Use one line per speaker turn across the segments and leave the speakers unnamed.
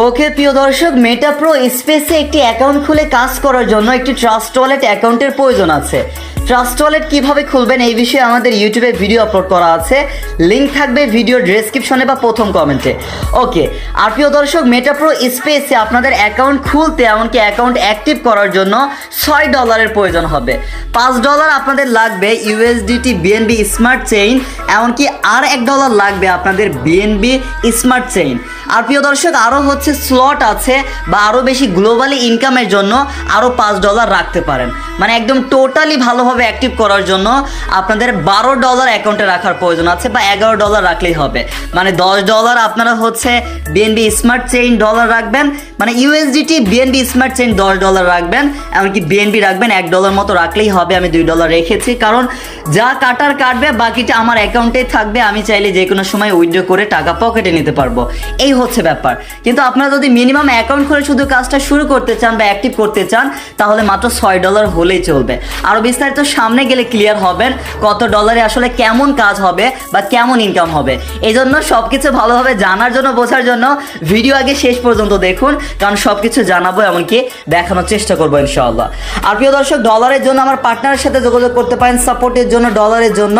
ওকে, প্রিয় দর্শক মেটা প্রো স্পেসে একটি অ্যাকাউন্ট খুলে কাজ করার জন্য একটি ট্রাস্ট ওয়ালেট অ্যাকাউন্টের প্রয়োজন আছে। ট্রাস্ট ওয়ালেট কীভাবে খুলবেন এই বিষয়ে আমাদের ইউটিউবে ভিডিও আপলোড করা আছে। লিঙ্ক থাকবে ভিডিও ডেসক্রিপশনে বা প্রথম কমেন্টে ওকে, আর প্রিয় দর্শক মেটা প্রো স্পেসে আপনাদের অ্যাকাউন্ট খুলতে এমনকি অ্যাকাউন্ট অ্যাক্টিভ করার জন্য ছয় ডলারের প্রয়োজন হবে। পাঁচ ডলার আপনাদের লাগবে ইউএসডিটি বিএনবি স্মার্ট চেইন এমনকি আর এক ডলার লাগবে আপনাদের বিএনবি স্মার্ট চেইন আর প্রিয় দর্শক আরও হচ্ছে স্লট আছে বা আরও বেশি গ্লোবালি ইনকামের জন্য আরও পাঁচ ডলার রাখতে পারেন। মানে একদম টোটালি ভালোভাবে অ্যাক্টিভ করার জন্য আপনাদের বারো ডলার অ্যাকাউন্টে রাখার প্রয়োজন আছে বা এগারো ডলার রাখলেই হবে। মানে দশ ডলার আপনারা হচ্ছে বিএনবি স্মার্ট চেইন ডলার রাখবেন মানে ইউএসডিটি বিএনবি স্মার্ট চেইন দশ ডলার রাখবেন, এমনকি বিএনবি রাখবেন এক ডলার মতো রাখলেই হবে, আমি দুই ডলার রেখেছি। কারণ যা কাটার কাটবে, বাকিটা আমার অ্যাকাউন্টেই থাকবে, আমি চাইলে যে কোনো সময় উইথড্র করে টাকা পকেটে নিতে পারব। এই হচ্ছে ব্যাপার। কিন্তু আপনারা যদি মিনিমাম অ্যাকাউন্ট করে শুধু কাজটা শুরু করতে চান বা অ্যাক্টিভ করতে চান, তাহলে মাত্র ছয় ডলার হলেই চলবে। আরও বিস্তারিত সামনে গেলে ক্লিয়ার হবেন কত ডলারে আসলে কেমন কাজ হবে বা কেমন ইনকাম হবে। এই জন্য সব কিছু ভালোভাবে জানার জন্য, বোঝার জন্য ভিডিও আগে শেষ পর্যন্ত দেখুন, কারণ সব কিছু জানাব, এমনকি দেখানোর চেষ্টা করব ইনশাআল্লাহ। আর প্রিয় দর্শক ডলারের জন্য আমার পার্টনারের সাথে যোগাযোগ করতে পারেন সাপোর্টের জন্য ডলারের জন্য।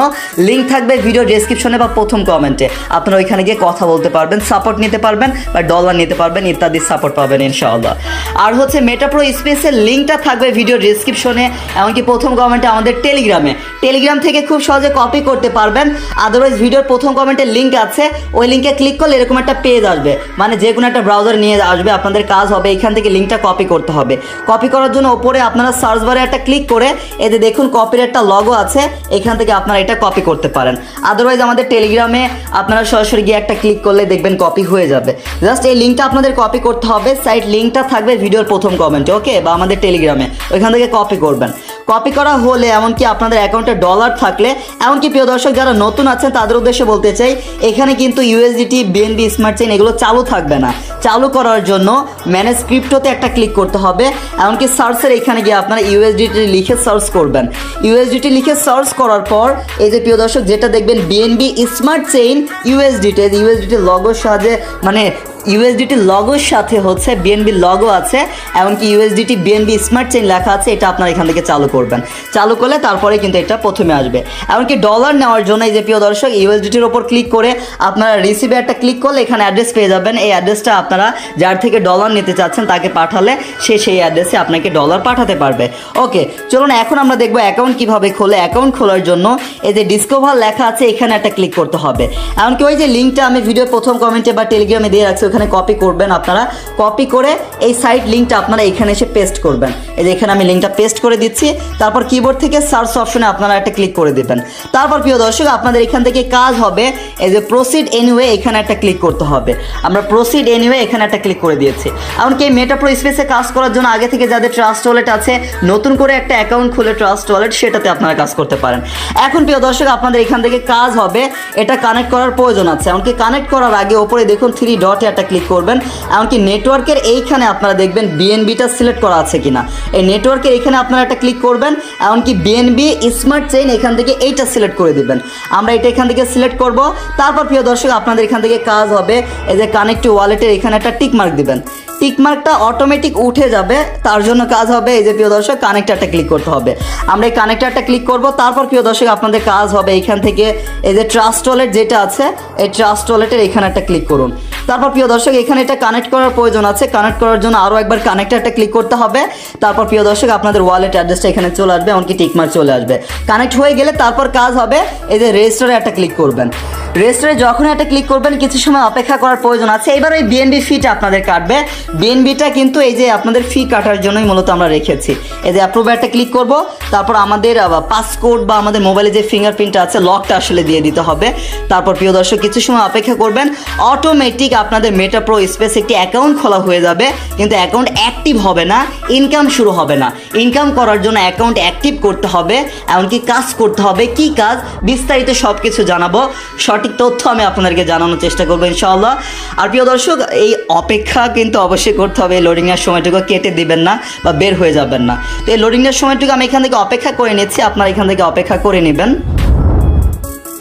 লিঙ্ক থাকবে ভিডিও ডেসক্রিপশনে বা প্রথম কমেন্টে আপনারা ওইখানে গিয়ে কথা বলতে পারবেন সাপোর্ট নিতে পারবেন। বা ডলার নিতে পারবেন, ইত্যাদি সাপোর্ট পাবেন ইনশাআল্লাহ। আর হচ্ছে মেটাপ্রো স্পেসের লিঙ্কটা থাকবে ভিডিও ডেসক্রিপশনে এমনকি প্রথম কমেন্টে আমাদের টেলিগ্রামে টেলিগ্রাম থেকে খুব সহজে কপি করতে পারবেন। আদারওয়াইজ ভিডিওর প্রথম কমেন্টে লিঙ্ক আছে। ওই লিঙ্কে ক্লিক করলে এরকম একটা পেজ আসবে। মানে যে কোনো একটা ব্রাউজার নিয়ে আসবে, আপনাদের কাজ হবে, এখান থেকে লিঙ্কটা কপি করতে হবে। কপি করার জন্য ওপরে আপনারা সার্চ বারে একটা ক্লিক করে এতে দেখুন কপির একটা লগো আছে, এখান থেকে আপনারা এটা কপি করতে পারেন। আদারওয়াইজ আমাদের টেলিগ্রামে আপনারা সরাসরি গিয়ে একটা ক্লিক করলে দেখবেন কপি হয়ে যাবে। জাস্ট এই লিঙ্কটা আপনাদের কপি করতে হবে। সাইট লিঙ্কটা থাকবে ভিডিওর প্রথম কমেন্টে ওকে বা আমাদের টেলিগ্রামে ওইখান থেকে কপি করবেন। কপি করা হলে এমনকি আপনাদের অ্যাকাউন্টে ডলার থাকলে, এমনকি প্রিয় দর্শক, যারা নতুন আছেন, তাদের উদ্দেশ্যে বলতে চাই, এখানে কিন্তু ইউএসডিটি বিএনবি স্মার্ট চেইন এগুলো চালু থাকবে না। চালু করার জন্য ম্যানেজ ক্রিপ্টোতে একটা ক্লিক করতে হবে। এমনকি সার্চের এখানে গিয়ে আপনারা ইউএসডিটি লিখে সার্চ করবেন। ইউএসডিটি লিখে সার্চ করার পর, এই যে প্রিয় দর্শক, যেটা দেখবেন BNB smart chain USDT USDT লগোর সাহায্যে মানে ইউএসডিটি লগোর সাথে হচ্ছে বিএনবি লগো আছে, এমনকি ইউএসডিটি বিএনবি স্মার্ট চেইন লেখা আছে, এটা আপনারা এখান থেকে চালু করবেন। চালু করলে তারপরে কিন্তু এটা প্রথমে আসবে। এমনকি ডলার নেওয়ার জন্য এই যে প্রিয় দর্শক, ইউএসডিটির ওপর ক্লিক করে আপনারা রিসিভে একটা ক্লিক করলে এখানে অ্যাড্রেস পেয়ে যাবেন। এই অ্যাড্রেসটা আপনারা যার থেকে ডলার নিতে চাচ্ছেন তাকে পাঠালে সে সেই অ্যাড্রেসে আপনাকে ডলার পাঠাতে পারবে। ওকে, চলুন এখন আমরা দেখব অ্যাকাউন্ট কীভাবে খোলে। অ্যাকাউন্ট খোলার জন্য এই যে ডিসকভার লেখা আছে, এখানে একটা ক্লিক করতে হবে। এমনকি ওই যে লিঙ্কটা আমি ভিডিও প্রথম কমেন্টে বা টেলিগ্রামে দিয়ে রাখছি ওখানে কপি করবেন আপনারা। কপি করে এই সাইট লিঙ্কটা আপনারা এখানে এসে পেস্ট করবেন। এই যে এখানে আমি লিঙ্কটা পেস্ট করে দিচ্ছি। তারপর কিবোর্ড থেকে সার্চ অপশনে আপনারা একটা ক্লিক করে দেবেন। তারপর প্রিয় দর্শক, আপনাদের এখান থেকে কাজ হবে এই যে প্রসিড এনিওয়ে এখানে একটা ক্লিক করতে হবে। আমরা প্রসিড এনিওয়ে এখানে একটা ক্লিক করে দিয়েছি। এমনকি মেটা প্রো স্পেসে কাজ করার জন্য আগে থেকে যাদের ট্রাস্ট ওয়ালেট আছে, নতুন করে একটা অ্যাকাউন্ট খুলে ট্রাস্ট ওয়ালেট সেটাতে আপনারা কাজ করতে পারেন। এখন প্রিয় দর্শক, আপনাদের এখান থেকে কাজ হবে। এটা কানেক্ট করার প্রয়োজন আছে। এমনকি কানেক্ট করার আগে ওপরে দেখুন থ্রি ডটে একটা ক্লিক করবেন, এমনকি নেটওয়ার্কের এইখানে আপনারা দেখবেন বিএনবিটা সিলেক্ট করা আছে কিনা। এই নেটওয়ার্কের এখানে আপনারা একটা ক্লিক করবেন, এমনকি বিএনবি স্মার্ট চেইন এখান থেকে এইটা সিলেক্ট করে দিবেন। আমরা এটা এখান থেকে সিলেক্ট করব, তারপর প্রিয় দর্শক, আপনাদের এখান থেকে কাজ হবে, এই যে কানেক্ট ওয়ালেটের এখানে একটা টিক মার্ক দিবেন। টিকমার্কটা অটোমেটিক উঠে যাবে, তার জন্য কাজ হবে, এই যে প্রিয় দর্শক কানেক্টারটা ক্লিক করতে হবে। আমরা এই কানেক্টারটা ক্লিক করব, তারপর প্রিয় দর্শক, আপনাদের কাজ হবে এখান থেকে, এই যে ট্রাস্ট ওয়ালেট যেটা আছে, এই ট্রাস্ট ওয়ালেটের এখানে একটা ক্লিক করুন। তারপর প্রিয় দর্শক, এখানে এটা কানেক্ট করার প্রয়োজন আছে। কানেক্ট করার জন্য আরও একবার কানেক্টারটা ক্লিক করতে হবে। তারপর প্রিয় দর্শক, আপনাদের ওয়ালেট অ্যাড্রেসটা এখানে চলে আসবে, এমনকি টিকমার্ক চলে আসবে। কানেক্ট হয়ে গেলে তারপর কাজ হবে, এই যে রেজিস্টারে একটা ক্লিক করবেন। রেজিস্টারে যখন একটা ক্লিক করবেন, কিছু সময় অপেক্ষা করার প্রয়োজন আছে। এবার ওই বিএনবি ফিটা আপনাদের কাটবে। বিএনবিটা কিন্তু এই যে আপনাদের ফি কাটার জন্যই মূলত আমরা রেখেছি। এই যে অ্যাপ্রুভ একটা ক্লিক করব, তারপর আমাদের পাসকোড বা আমাদের মোবাইলে যে ফিঙ্গারপ্রিন্ট আছে লকটা আসলে দিয়ে দিতে হবে। তারপর প্রিয় দর্শক, কিছু সময় অপেক্ষা করবেন অটোমেটিক আপনাদের মেটা প্রো স্পেস একটি অ্যাকাউন্ট খোলা হয়ে যাবে, কিন্তু অ্যাকাউন্ট অ্যাক্টিভ হবে না ইনকাম শুরু হবে না। ইনকাম করার জন্য অ্যাকাউন্ট অ্যাক্টিভ করতে হবে, এমনকি কাজ করতে হবে। কি কাজ? বিস্তারিত সব কিছু জানাব। সঠিক তথ্য আমি আপনাদেরকে জানানোর চেষ্টা করব ইনশাআল্লাহ। আর প্রিয় দর্শক, এই অপেক্ষা কিন্তু অবশ্যই করতে হবে। এই লোডিংয়ের সময়টুকু কেটে দিবেন না বা বের হয়ে যাবেন না। তো এই লোডিংয়ের সময়টুকু আমি এখান থেকে অপেক্ষা করে নিচ্ছি। আপনারা এখান থেকে অপেক্ষা করে নেবেন।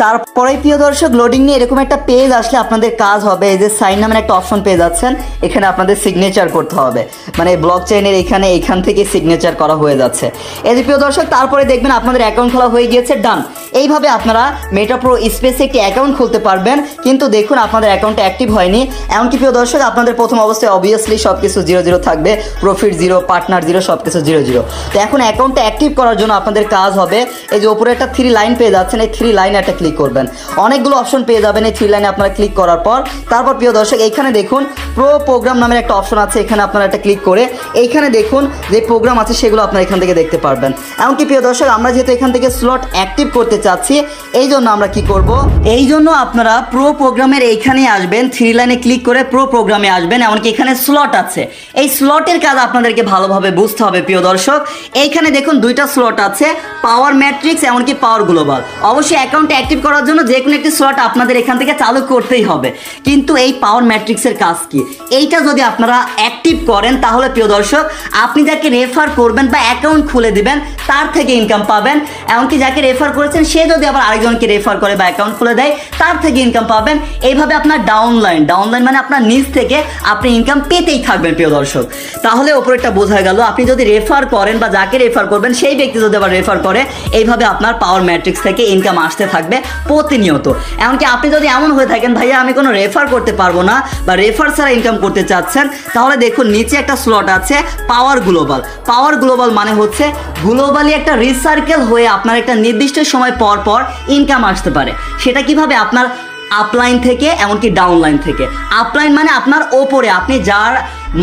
তারপরে প্রিয় দর্শক লোডিং নিয়ে এরকম একটা পেজ আসলে আপনাদের কাজ হবে। এই যে সাইন নামের একটা অপশন পেয়ে যাচ্ছেন, এখানে আপনাদের সিগনেচার করতে হবে। মানে ব্লক চেইনের এখানে এখান থেকে সিগনেচার করা হয়ে যাচ্ছে। এই যে প্রিয় দর্শক, তারপরে দেখবেন আপনাদের অ্যাকাউন্ট খোলা হয়ে গিয়েছে ডান এইভাবে আপনারা মেটা প্রো স্পেসে একটি অ্যাকাউন্ট খুলতে পারবেন। কিন্তু দেখুন, আপনাদের অ্যাকাউন্টটা অ্যাক্টিভ হয়নি। এমনকি প্রিয় দর্শক, আপনাদের প্রথম অবস্থায় অবভিয়াসলি সব কিছু জিরো জিরো থাকবে। প্রফিট জিরো পার্টনার জিরো সব কিছু জিরো জিরো তো এখন অ্যাকাউন্টটা অ্যাক্টিভ করার জন্য আপনাদের কাজ হবে। এই যে ওপরে একটা থ্রি লাইন পেয়ে যাচ্ছেন। এই থ্রি লাইন একটা ক্লিক করবেন। অনেকগুলো অপশন পেয়ে যাবেন এই থ্রি লাইনে আপনারা ক্লিক করার পর। তারপর প্রিয় দর্শক, এইখানে দেখুন প্রো প্রোগ্রাম নামের একটা অপশন আছে, এখানে আপনারা একটা ক্লিক করে এইখানে দেখুন যে প্রোগ্রাম আছে, সেগুলো আপনারা এখান থেকে দেখতে পারবেন। এমনকি প্রিয় দর্শক, আমরা যেহেতু এখান থেকে স্লট অ্যাক্টিভ করতে চাচ্ছি, এই জন্য আমরা কি করব? এই জন্য আপনারা প্রো প্রোগ্রামের এইখানে আসবেন থ্রি লাইনে ক্লিক করে প্রো প্রোগ্রামে আসবেন, এমনকি এখানে স্লট আছে। এই স্লটের কাজ আপনাদেরকে ভালোভাবে বুঝতে হবে প্রিয় দর্শক। এইখানে দেখুন দুইটা স্লট আছে পাওয়ার ম্যাট্রিক্স এমনকি পাওয়ার গ্লোবাল অবশ্যই অ্যাকাউন্ট অ্যাক্টিভ করার জন্য যে কোনো একটি স্লট আপনাদের এখান থেকে চালু করতেই হবে। কিন্তু এই পাওয়ার ম্যাট্রিক্সের কাজ কি? এইটা যদি আপনারা অ্যাক্টিভ করেন, তাহলে প্রিয় দর্শক, আপনি যাকে রেফার করবেন বা অ্যাকাউন্ট খুলে দিবেন, তার থেকে ইনকাম পাবেন। এমনকি যাকে রেফার করেছেন, সে যদি আবার আরেকজনকে রেফার করে বা অ্যাকাউন্ট খুলে দেয়, তার থেকে ইনকাম পাবেন। এইভাবে আপনার ডাউনলাইন ডাউনলাইন মানে আপনার নিজ থেকে আপনি ইনকাম পেতেই থাকবেন, প্রিয় দর্শক। তাহলে ওপরেরটা বোঝা গেল, আপনি যদি রেফার করেন বা যাকে রেফার করবেন, সেই ব্যক্তি যদি আবার রেফার করে, এইভাবে আপনার পাওয়ার ম্যাট্রিক্স থেকে ইনকাম আসতে থাকবে। প্রতিনিয়ত। এমনকি আপনি যদি এমন হয়ে থাকেন, ভাইয়া, আমি কোনো রেফার করতে পারব না বা রেফার ছাড়া ইনকাম করতে চাচ্ছেন, তাহলে দেখুন, নিচে একটা স্লট আছে পাওয়ার গ্লোবাল পাওয়ার গ্লোবাল মানে হচ্ছে গ্লোবালি একটা রিসার্কেল হয়ে আপনার একটা নির্দিষ্ট সময় পর পর ইনকাম আসতে পারে। সেটা কীভাবে? আপনার আপলাইন থেকে, এমনকি ডাউনলাইন থেকে। আপলাইন মানে আপনার ওপরে। আপনি যার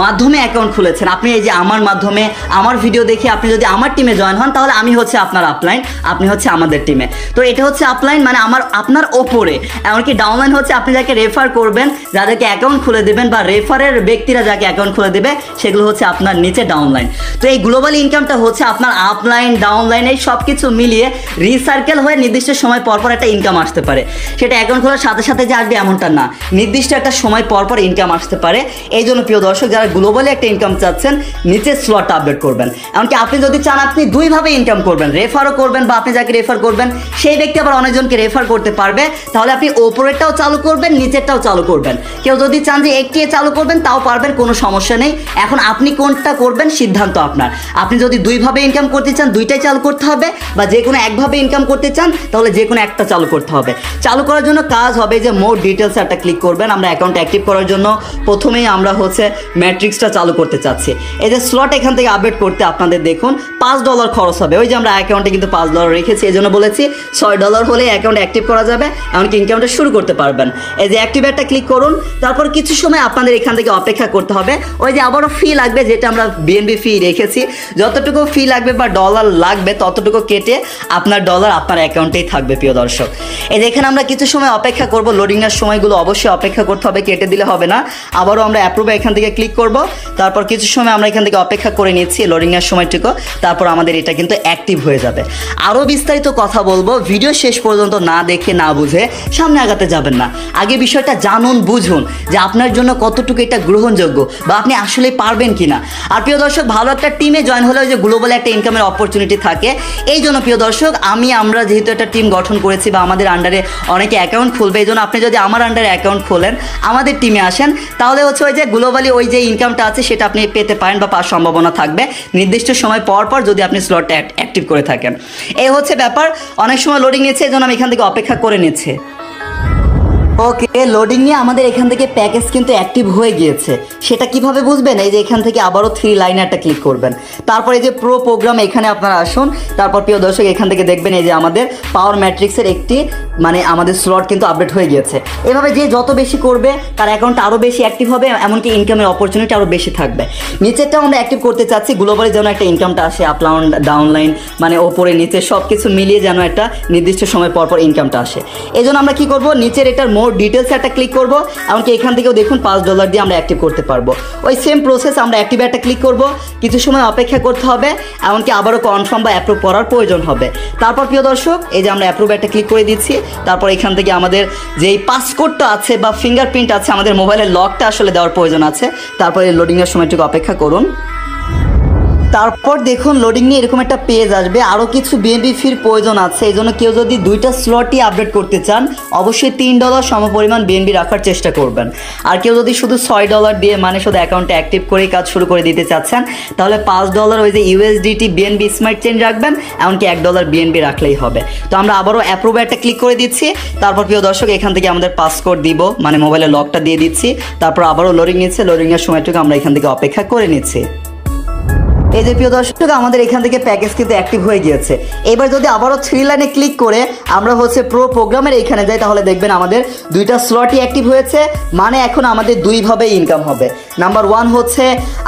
মাধ্যমে অ্যাকাউন্ট খুলেছেন। আপনি এই যে আমার মাধ্যমে আমার ভিডিও দেখে আপনি যদি আমার টিমে জয়েন হন, তাহলে আমি হচ্ছে আপনার আপলাইন আপনি হচ্ছে আমাদের টিমে তো এটা হচ্ছে আপলাইন মানে আমার, আপনার ওপরে। এমনকি ডাউনলাইন হচ্ছে আপনি যাকে রেফার করবেন, যাদেরকে অ্যাকাউন্ট খুলে দেবেন বা রেফারের ব্যক্তিরা যাকে অ্যাকাউন্ট খুলে দেবে, সেগুলো হচ্ছে আপনার নিচে ডাউনলাইন তো এই গ্লোবাল ইনকামটা হচ্ছে আপনার আপলাইন ডাউনলাইন এই সব কিছু মিলিয়ে রিসার্কেল হয়ে নির্দিষ্ট সময় পর পর একটা ইনকাম আসতে পারে। সেটা অ্যাকাউন্ট খোলার সাথে সাথে যে আসবে এমনটা না। নির্দিষ্ট একটা সময় পর পর ইনকাম আসতে পারে। এই জন্য প্রিয় দর্শক যারা গ্লোবালি একটা ইনকাম চাচ্ছেন, নিচে স্লট আপডেট করবেন। এমনকি আপনি যদি চান, আপনি দুইভাবে ইনকাম করবেন। রেফারও করবেন বা আপনি যাকে রেফার করবেন, সেই ব্যক্তি আবার অনেকজনকে রেফার করতে পারবে। তাহলে আপনি ওপরেরটাও চালু করবেন, নিচেরটাও চালু করবেন। কেউ যদি চান যে একটি চালু করবেন, তাও পারবেন, কোনো সমস্যা নেই। এখন আপনি কোনটা করবেন, সিদ্ধান্ত আপনার। আপনি যদি দুইভাবে ইনকাম করতে চান, দুইটাই চালু করতে হবে বা যে কোনো একভাবে ইনকাম করতে চান, তাহলে যে কোনো একটা চালু করতে হবে। চালু করার জন্য কাজ হবে যে মোর ডিটেলস একটা ক্লিক করবেন। আমরা অ্যাকাউন্ট অ্যাক্টিভ করার জন্য প্রথমেই আমরা হচ্ছে ম্যাট্রিক্সটা চালু করতে চাচ্ছি। এই যে স্লট এখান থেকে আপডেট করতে আপনাদের দেখুন, পাঁচ ডলার খরচ হবে। ওই যে আমরা অ্যাকাউন্টে কিন্তু পাঁচ ডলার রেখেছি, এই জন্য বলেছি ছয় ডলার হলে অ্যাকাউন্ট অ্যাক্টিভ করা যাবে, এমনকি ইনকামটা শুরু করতে পারবেন। এই যে অ্যাক্টিভেটটা ক্লিক করুন, তারপর কিছু সময় আপনাদের এখান থেকে অপেক্ষা করতে হবে। ওই যে আবারও ফি লাগবে, যেটা আমরা বিএনবি ফি রেখেছি। যতটুকু ফি লাগবে বা ডলার লাগবে, ততটুকু কেটে আপনার ডলার আপনার অ্যাকাউন্টেই থাকবে, প্রিয় দর্শক। এই যে এখানে আমরা কিছু সময় অপেক্ষা করব লোডিংয়ের সময়গুলো অবশ্যই অপেক্ষা করতে হবে, কেটে দিলে হবে না। আবারও আমরা অ্যাপ্রুভে এখান থেকে ক্লিক করব। তারপর কিছু সময় আমরা এখান থেকে অপেক্ষা করে নিচ্ছি লোডিংয়ের সময়টুকু। তারপর আমাদের এটা কিন্তু অ্যাক্টিভ হয়ে যাবে। আরও বিস্তারিত কথা বলব। ভিডিও শেষ পর্যন্ত না দেখে, না বুঝে সামনে আগাতে যাবেন না। আগে বিষয়টা জানুন, বুঝুন যে আপনার জন্য কতটুকু এটা গ্রহণযোগ্য বা আপনি আসলে পারবেন কিনা। আর প্রিয় দর্শক, ভালো একটা টিমে জয়েন হলেও যে গ্লোবাল একটা ইনকামের অপরচুনিটি থাকে। এই জন্য প্রিয় দর্শক, আমি, আমরা যেহেতু একটা টিম গঠন করেছি বা আমাদের আন্ডারে অনেকে অ্যাকাউন্ট খুলবে, এই জন্য আপনি যদি আমার আন্ডারে অ্যাকাউন্ট খোলেন, আমাদের টিমে আসেন, তাহলে হচ্ছে ওই যে গ্লোবালি ওই যে ইনকামটা আছে, সেটা আপনি পেতে পারেন বা পাওয়ার সম্ভাবনা থাকবে। নির্দিষ্ট সময় পর পর যদি আপনি স্লটটা অ্যাক্টিভ করে থাকেন। এই হচ্ছে ব্যাপার। অনেক সময় লোডিং নিচ্ছে এই জন্য আমি এখান থেকে অপেক্ষা করে নিচ্ছে। ওকে লোডিং নিয়ে আমাদের এখান থেকে প্যাকেজ কিন্তু অ্যাক্টিভ হয়ে গিয়েছে। সেটা কীভাবে বুঝবেন? এই যে এখান থেকে আবারও থ্রি লাইনে একটা ক্লিক করবেন। তারপর এই যে প্রো প্রোগ্রাম এখানে আপনারা আসুন। তারপর প্রিয় দর্শক, এখান থেকে দেখবেন এই যে আমাদের পাওয়ার ম্যাট্রিক্সের একটি মানে আমাদের স্লট কিন্তু আপডেট হয়ে গিয়েছে। এভাবে যে যত বেশি করবে, তার অ্যাকাউন্ট আরও বেশি অ্যাক্টিভ হবে, এমনকি ইনকামের অপরচুনিটি আরও বেশি থাকবে। নিচেরটাও আমরা অ্যাক্টিভ করতে চাচ্ছি গ্লোবালি যেন একটা ইনকামটা আসে আপলাউন ডাউনলাইন মানে ওপরে, নিচে সব কিছু মিলিয়ে যেন একটা নির্দিষ্ট সময় পর পর ইনকামটা আসে। এই আমরা কি করব? নিচের এটার মোর ডিটেলসে একটা ক্লিক করব। এমনকি এখান থেকেও দেখুন পাঁচ ডলার দিয়ে আমরা অ্যাক্টিভ করতে পারব। ওই সেম প্রসেস আমরা অ্যাক্টিভ একটা ক্লিক করব। কিছু সময় অপেক্ষা করতে হবে। এমনকি আবারও কনফার্ম বা অ্যাপ্রুভ করার প্রয়োজন হবে। তারপর প্রিয় দর্শক, এই যে আমরা অ্যাপ্রুভ একটা ক্লিক করে দিচ্ছি। তারপর এখান থেকে আমাদের যেই পাসপোর্টটা আছে বা ফিঙ্গারপ্রিন্ট আছে, আমাদের মোবাইলের লকটা আসলে দেওয়ার প্রয়োজন আছে। তারপরে লোডিংয়ের সময়টুকু অপেক্ষা করুন। তারপর দেখুন লোডিং নিয়ে এরকম একটা পেজ আসবে। আরও কিছু বিএনবি ফির প্রয়োজন আছে, এই জন্য কেউ যদি দুইটা স্লটই আপডেট করতে চান, অবশ্যই তিন ডলার সমপরিমাণ বিএনবি রাখার চেষ্টা করবেন। আর কেউ যদি শুধু ছয় ডলার দিয়ে মানে শুধু অ্যাকাউন্টে অ্যাক্টিভ করেই কাজ শুরু করে দিতে চাচ্ছেন, তাহলে পাঁচ ডলার ওই যে ইউএসডিটি বিএনবি স্মার্ট চেঞ্জ রাখবেন, এমনকি এক ডলার বিএনবি রাখলেই হবে। তো আমরা আবারও অ্যাপ্রুভে একটা ক্লিক করে দিচ্ছি। তারপর প্রিয় দর্শক, এখান থেকে আমাদের পাসকোড দিব মানে মোবাইলের লকটা দিয়ে দিচ্ছি। তারপর আবারও লোডিং নিচ্ছে লোডিংয়ের সময়টুকু আমরা এখান থেকে অপেক্ষা করে নিচ্ছি। এই যে প্রিয় দর্শক, আমাদের এখান থেকে প্যাকেজ কিন্তু অ্যাক্টিভ হয়ে গিয়েছে। এবার যদি আবারও থ্রি লাইনে ক্লিক করে আমরা হচ্ছে প্রো প্রোগ্রামের এইখানে যাই, তাহলে দেখবেন আমাদের দুইটা স্লটই অ্যাক্টিভ হয়েছে। মানে এখন আমাদের দুইভাবে ইনকাম হবে। নাম্বার ওয়ান হচ্ছে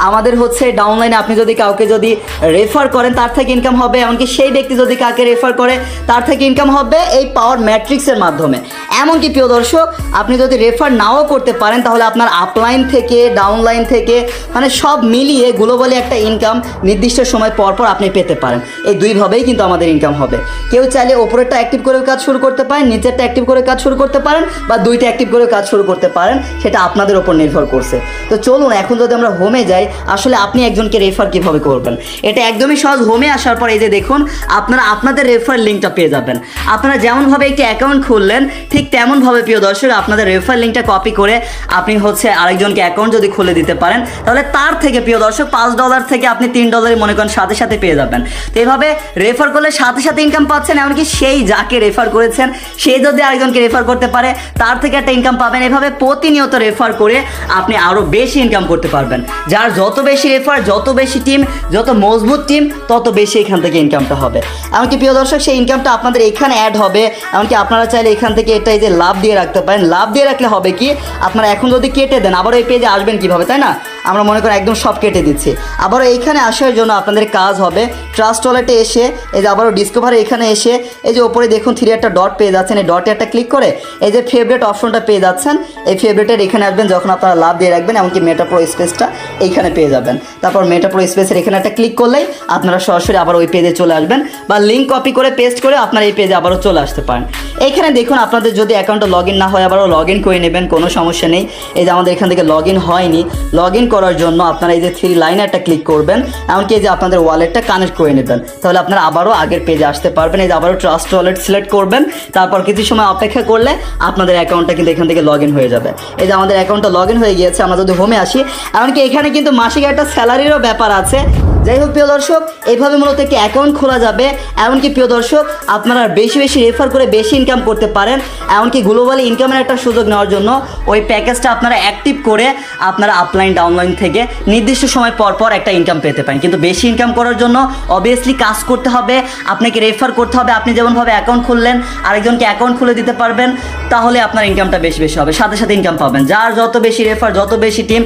আমাদের হচ্ছে ডাউনলাইনে আপনি যদি কাউকে যদি রেফার করেন, তার থেকে ইনকাম হবে। এমনকি সেই ব্যক্তি যদি কাকে রেফার করে, তার থেকে ইনকাম হবে এই পাওয়ার ম্যাট্রিক্সের মাধ্যমে। এমনকি প্রিয় দর্শক, আপনি যদি রেফার নাও করতে পারেন, তাহলে আপনার আপলাইন থেকে ডাউনলাইন থেকে মানে সব মিলিয়ে গ্লোবালি একটা ইনকাম নির্দিষ্ট সময় পর পর আপনি পেতে পারেন। এই দুইভাবেই কিন্তু আমাদের ইনকাম হবে। কেউ চাইলে ওপরেরটা অ্যাক্টিভ করে কাজ শুরু করতে পারেন, নিচেরটা অ্যাক্টিভ করে কাজ শুরু করতে পারেন, বা দুইটা অ্যাক্টিভ করে কাজ শুরু করতে পারেন, সেটা আপনাদের ওপর নির্ভর করছে। তো চলুন, এখন যদি আমরা হোমে যাই, আসলে আপনি একজনকে রেফার কীভাবে করবেন? এটা একদমই সহজ হোমে আসার পর এই যে দেখুন, আপনারা আপনাদের রেফার লিঙ্কটা পেয়ে যাবেন। আপনারা যেমনভাবে একটি অ্যাকাউন্ট খুললেন, ঠিক তেমনভাবে, প্রিয় দর্শক, আপনাদের রেফার লিঙ্কটা কপি করে আপনি হচ্ছে আরেকজনকে অ্যাকাউন্ট যদি খুলে দিতে পারেন, তাহলে তার থেকে, প্রিয় দর্শক, পাঁচ ডলার থেকে আপনি তিন ডলারে মনে করেন সাথে সাথে পেয়ে যাবেন। তো এইভাবে রেফার করলে সাথে সাথে ইনকাম পাচ্ছেন, এমনকি সেই যাকে রেফার করেছেন, সে যদি আরেকজনকে রেফার করতে পারে, তার থেকে একটা ইনকাম পাবেন। এভাবে প্রতিনিয়ত রেফার করে আপনি আরও বেশি ইনকাম করতে পারবেন। যার যত বেশি রেফার যত বেশি টিম যত মজবুত টিম তত বেশি এখান থেকে ইনকামটা হবে। এমনকি প্রিয় দর্শক, সেই ইনকামটা আপনাদের এখানে অ্যাড হবে। এমনকি আপনারা চাইলে এখান থেকে এটা এই যে লাভ দিয়ে রাখতে পারেন। লাভ দিয়ে রাখলে হবে কি? আপনারা এখন যদি কেটে দেন আবার এই পেজে আসবেন কীভাবে, তাই না? আমরা মনে করি একদম সব কেটে দিচ্ছি। আবারও এইখানে আসার জন্য আপনাদের কাজ হবে। ট্রাস্ট ওয়ালেটে এসে, এই যে আবারও ডিসকভারে এখানে এসে, এই যে ওপরে দেখুন থ্রি একটা ডট পেয়ে যাচ্ছেন। এই ডটে একটা ক্লিক করে, এই যে ফেভারেট অপশনটা পেয়ে যাচ্ছেন। এই ফেভারেটের এখানে আসবেন, যখন আপনারা লাভ দিয়ে রাখবেন, এমনকি মেটা প্রো স্পেসটা এইখানে পেয়ে যাবেন। তারপর মেটা প্রো স্পেসের এখানে একটা ক্লিক করলেই আপনারা সরাসরি আবার ওই পেজে চলে আসবেন বা লিঙ্ক কপি করে পেস্ট করে আপনারা এই পেজে আবারও চলে আসতে পারেন। এইখানে দেখুন, আপনাদের যদি অ্যাকাউন্টে লগ ইন না হয়, আবারও লগ ইন করে নেবেন, কোনো সমস্যা নেই। এই যে আমাদের এখান থেকে লগ ইন হয়নি। লগ ইন করার জন্য আপনারা এই যে থ্রি লাইনে একটা ক্লিক করবেন, এমনকি এই যে আপনাদের ওয়ালেটটা কানেক্ট করে নেবেন। তাহলে আপনারা আবারও আগের পেজে আসতে পারবেন, এই যে আবারও ট্রাস্ট ওয়ালেট সিলেক্ট করবেন, তারপর কিছু সময় অপেক্ষা করলে আপনাদের অ্যাকাউন্টটা কিন্তু এখান থেকে লগ ইন হয়ে যাবে। এই যে আমাদের অ্যাকাউন্টটা লগ ইন হয়ে গিয়েছে, আমরা যদি হোমে আসি, এমনকি এখানে কিন্তু মাসিক একটা স্যালারিরও ব্যাপার আছে। যাই হোক, প্রিয় দর্শক, এইভাবে মূলত একটি অ্যাকাউন্ট খোলা যাবে। এমনকি প্রিয় দর্শক, আপনারা বেশি বেশি রেফার করে বেশি ইনকাম করতে পারেন। এমনকি গ্লোবালি ইনকামের একটা সুযোগ নেওয়ার জন্য ওই প্যাকেজটা আপনারা অ্যাক্টিভ করে আপনারা আপলাইন ডাউনলাইন থেকে নির্দিষ্ট সময় পর পর একটা ইনকাম পেতে পারেন। কিন্তু বেশি ইনকাম করার জন্য অবভিয়াসলি কাজ করতে হবে, আপনাকে রেফার করতে হবে। আপনি যেমনভাবে অ্যাকাউন্ট খুললেন, আরেকজনকে অ্যাকাউন্ট খুলে দিতে পারবেন, তাহলে আপনার ইনকামটা বেশি বেশি হবে। সাথে সাথে ইনকাম পাবেন। যার যত বেশি রেফার যত বেশি টিম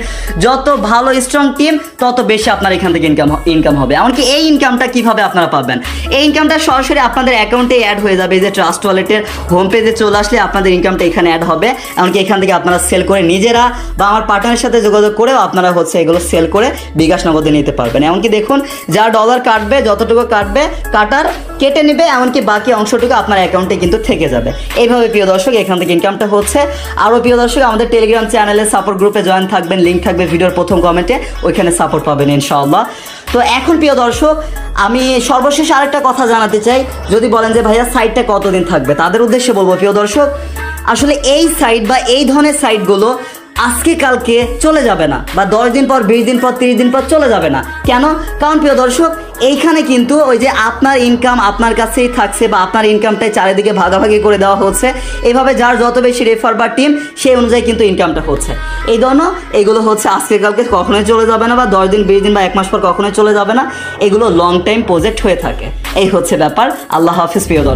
যত ভালো স্ট্রং টিম তত বেশি আপনার এখান থেকে ইনকাম ইনকাম হবে। এমনকি এই ইনকামটা কীভাবে আপনারা পাবেন? এই ইনকামটা সরাসরি আপনাদের অ্যাকাউন্টে অ্যাড হয়ে যাবে। এই যে ট্রাস্ট ওয়ালেটের হোম পেজে চলে আসলে আপনাদের ইনকামটা এখানে অ্যাড হবে। এমনকি এখান থেকে আপনারা সেল করে নিজেরা বা আমার পার্টনারের সাথে যোগাযোগ করেও আপনারা হচ্ছে এগুলো সেল করে বিকাশ নগদে নিতে পারবেন। এমনকি দেখুন, যা ডলার কাটবে, যতটুকু কাটবে, কাটার কেটে নেবে, এমনকি বাকি অংশটুকু আপনার অ্যাকাউন্টে কিন্তু থেকে যাবে। এইভাবে প্রিয় দর্শক, এখান থেকে ইনকামটা হচ্ছে। আরও প্রিয় দর্শক, আমাদের টেলিগ্রাম চ্যানেলে সাপোর্ট গ্রুপে জয়েন থাকবেন। লিঙ্ক থাকবে ভিডিওর প্রথম কমেন্টে ওইখানে সাপোর্ট পাবেন ইনশাআল্লাহ। তো এখন প্রিয় দর্শক, আমি সর্বশেষ আরেকটা কথা জানাতে চাই। যদি বলেন যে ভাইয়া সাইটটা কতদিন থাকবে, তাদের উদ্দেশ্যে বলব, প্রিয় দর্শক, আসলে এই সাইট বা এই ধরনের সাইটগুলো আজকে কালকে চলে যাবে না, বা দশ দিন পর, বিশ দিন পর, তিরিশ দিন পর চলে যাবে না। কেন? কারণ প্রিয় দর্শক এইখানে কিন্তু ওই যে আপনার ইনকাম আপনার কাছেই থাকছে বা আপনার ইনকামটাই চারিদিকে ভাগাভাগি করে দেওয়া হচ্ছে। এভাবে যার যত বেশি রেফার বা টিম সেই অনুযায়ী কিন্তু ইনকামটা হচ্ছে। এই জন্য এগুলো হচ্ছে আজকে কালকে কখনোই চলে যাবে না বা দশ দিন, বিশ দিন বা এক মাস পর কখনোই চলে যাবে না। এগুলো লং টাইম প্রজেক্ট হয়ে থাকে। এই হচ্ছে ব্যাপার। আল্লাহ হাফিজ, প্রিয় দর্শক।